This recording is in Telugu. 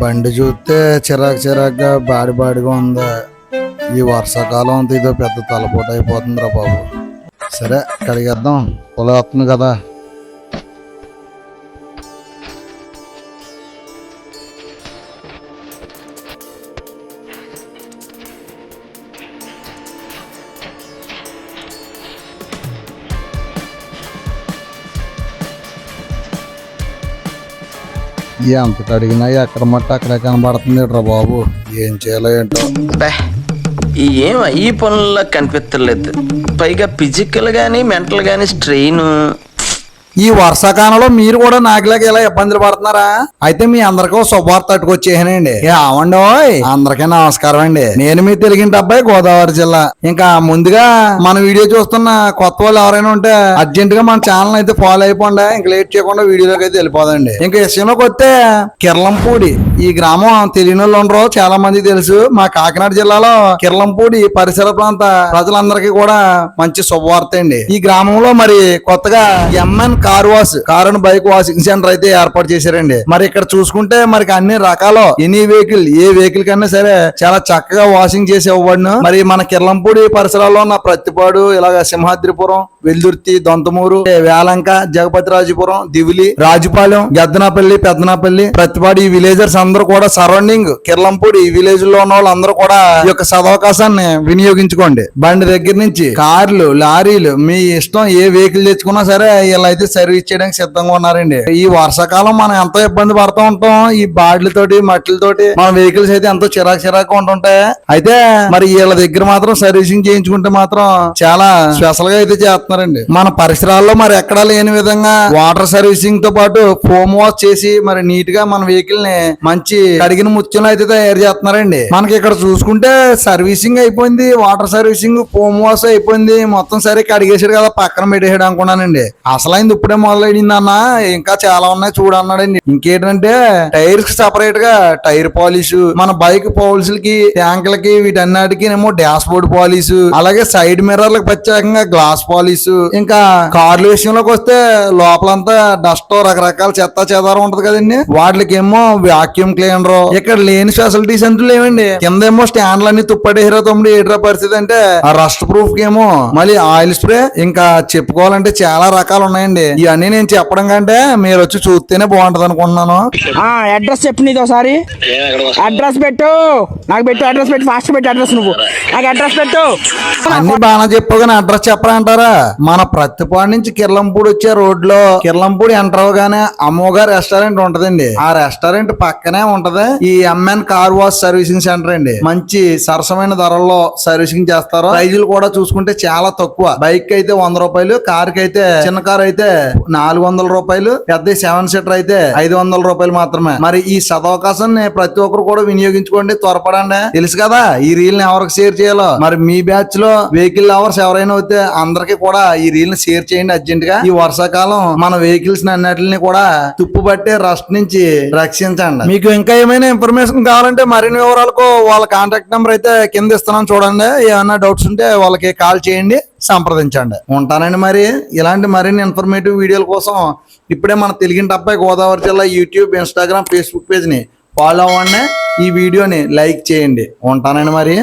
బండి చూస్తే చిరాకు చిరాకుగా బాడి బాడిగా ఉంది. ఈ వర్షాకాలం అంతా ఇదో పెద్ద తలపోటు అయిపోతుందిరా బాబు. సరే కడిగేద్దాం. పొలం వస్తుంది కదా. ఎంత అడిగినా ఎక్కడ మట్టి అక్కడే కనబడుతుంది రా బాబు. ఏం చేయాలో ఏంటో. ఏం ఈ పనుల్లో కనిపించలేదు పైగా ఫిజికల్ గానీ మెంటల్ గానీ స్ట్రెయిన్ ఈ వర్షాకాలంలో మీరు కూడా నాకులాగా ఇలా ఇబ్బందులు పడుతున్నారా? అయితే మీ అందరికీ ఓ శుభవార్త తట్టుకొచ్చేసానండి ఏ అవండి ఓయ్. అందరికీ నమస్కారం అండి. నేను మీ తెలిగిన అబ్బాయి గోదావరి జిల్లా. ఇంకా ముందుగా మన వీడియో చూస్తున్న కొత్త వాళ్ళు ఎవరైనా ఉంటే అర్జెంట్గా మన ఛానల్ అయితే ఫాలో అయిపోండి. ఇంకా లేట్ చేయకుండా వీడియోలోకి అయితే వెళ్ళిపోదండి. ఇంకా విషయంలోకి వస్తే కిర్లంపూడి ఈ గ్రామం తెలియని వాళ్ళు ఉండరు. చాలా మంది తెలుసు. మా కాకినాడ జిల్లాలో కిర్లంపూడి పరిసర ప్రాంత ప్రజలందరికీ కూడా మంచి శుభవార్త అండి. ఈ గ్రామంలో మరి కొత్తగా MN car wash car and bike washing centre అయితే ఏర్పాటు చేశారండి. మరి ఇక్కడ చూసుకుంటే మరి అన్ని రకాల ఎనీ వెహికల్ ఏ వెహికల్ కన్నా సరే చాలా చక్కగా వాషింగ్ చేసి ఇవ్వబడును మరి మన కిర్లంపూడి పరిసరాల్లో ఉన్న ప్రతిపాడు ఇలాగ సింహాద్రిపురం వెల్దుర్తి దొంతమూరు వేలంక జగపతిరాజుపురం దివిలి రాజుపాలెం గద్దనపల్లి పెద్దనాపల్లి ప్రతిపాడు ఈ విలేజర్స్ అందరూ కూడా సరౌండింగ్ కిర్లంపూడి ఈ విలేజ్లో ఉన్న వాళ్ళందరూ కూడా ఈ యొక్క సదవకాశాన్ని వినియోగించుకోండి. బండి దగ్గర నుంచి కార్లు లారీలు మీ ఇష్టం ఏ వెహికల్ తెచ్చుకున్నా సరే ఇలా అయితే సర్వీస్ చేయడానికి సిద్ధంగా ఉన్నారండి. ఈ వర్షాకాలం మనం ఎంతో ఇబ్బంది పడుతూ ఉంటాం. ఈ బాడ్లతోటి మట్టిలతోటి మన వెహికల్స్ అయితే ఎంతో చిరాకు చిరాకు ఉంటుంటాయి. అయితే మరి వీళ్ళ దగ్గర మాత్రం సర్వీసింగ్ చేయించుకుంటే మాత్రం చాలా స్పెషల్గా అయితే చేస్తున్నారండి. మన పరిసరాల్లో మరి ఎక్కడా లేని విధంగా వాటర్ సర్వీసింగ్తో పాటు ఫోమ్ వాష్ చేసి మరి నీట్గా మన వెహికల్ని మంచి కడిగిన ముత్యంలో అయితే తయారు చేస్తున్నారండి. మనకి ఇక్కడ చూసుకుంటే సర్వీసింగ్ అయిపోయింది వాటర్ సర్వీసింగ్ ఫోమ్ వాష్ అయిపోయింది. మొత్తం సరే కడిగేసాడు కదా పక్కన పెట్టేసాడు అనుకున్నానండి అసలైంది ఇప్పుడే మొదలైంది అన్న ఇంకా చాలా ఉన్నాయి చూడన్నాడండి ఇంకేంటంటే టైర్స్ సపరేట్గా టైర్ పాలిష్ మన బైక్ పాలిష్లకి ట్యాంకులకి వీటన్నిటికి ఏమో డాష్ బోర్డ్ పాలిష్ అలాగే సైడ్ మిర్రర్లకు ప్రత్యేకంగా గ్లాస్ పాలిష్ ఇంకా కార్ల విషయంలోకి వస్తే లోపలంతా డస్ట్ రకరకాల చెత్త చెదారం ఉంటది కదండి. వాటికి ఏమో వాక్యూమ్ క్లీనర్ ఇక్కడ లేని ఫెసిలిటీస్ అంటూ లేవండి? కింద ఏమో స్టాండ్లు అన్ని తుప్పడేహరా తమ్ముడు ఏట్రా పరిస్థితి అంటే ఆ రస్ట్ ప్రూఫ్కి ఏమో మళ్ళీ ఆయిల్ స్ప్రే ఇంకా చెప్పుకోవాలంటే చాలా రకాలు ఉన్నాయండి. ఇవన్నీ నేను చెప్పడం కంటే మీరు వచ్చి చూస్తేనే బాగుంటది అనుకుంటున్నాను. ఆ అడ్రస్ చెప్పు నీది ఒకసారి. అడ్రస్ పెట్టు. నాకు పెట్టు అడ్రస్ పెట్టు ఫాస్ట్ పెట్టు అడ్రస్ నువ్వు. నాకు అడ్రస్ పెట్టు. అన్ని బాగా చెప్పు కానీ అడ్రస్ చెప్పరంటారా మన ప్రతిపాడు నుంచి కిర్లంపూడి వచ్చే రోడ్లో కిర్లంపూడి ఎంటర్ అవగానే అమ్మోగారు రెస్టారెంట్ ఉంటదండి. ఆ రెస్టారెంట్ పక్కనే ఉంటది. ఈ MN car wash servicing centre అండి. మంచి సరసమైన ధరల్లో సర్వీసింగ్ చేస్తారు. ప్రైజులు కూడా చూసుకుంటే చాలా తక్కువ. బైక్ అయితే వంద రూపాయలు కార్కి అయితే చిన్న కార్ అయితే నాలుగు వందల రూపాయలు పెద్ద సెవెన్ సీటర్ అయితే ఐదు వందల రూపాయలు మాత్రమే. మరి ఈ సదవకాశాన్ని ప్రతి ఒక్కరు కూడా వినియోగించుకోండి త్వరపడండి. తెలుసు కదా ఈ రీల్ని ఎవరికి షేర్ చేయాలో? మరి మీ బ్యాచ్లో వెహికల్ లవర్స్ ఎవరైనా అయితే అందరికి కూడా ఈ రీల్ని షేర్ చేయండి అర్జెంట్గా. ఈ వర్షాకాలం మన వెహికల్స్ అన్నిటిని కూడా తుప్పు పట్టే రస్ట్ నుంచి రక్షించండి. మీకు ఇంకా ఏమైనా ఇన్ఫర్మేషన్ కావాలంటే మరిన్ని వివరాలకు వాళ్ళ కాంటాక్ట్ నెంబర్ అయితే కింద ఇస్తున్నాను చూడండి. ఏమైనా డౌట్స్ ఉంటే వాళ్ళకి కాల్ చేయండి. సంప్రదించండి. ఉంటానండి మరి. ఇలాంటి మరిన్ని ఇన్ఫర్మేటివ్ వీడియోల కోసం ఇప్పుడే మన తెలుగింటి అబ్బాయి గోదావరి జిల్లా యూట్యూబ్ ఇన్స్టాగ్రామ్ ఫేస్బుక్ పేజ్ని ఫాలో అవ్వండి. ఈ వీడియోని లైక్ చేయండి. ఉంటానండి మరి.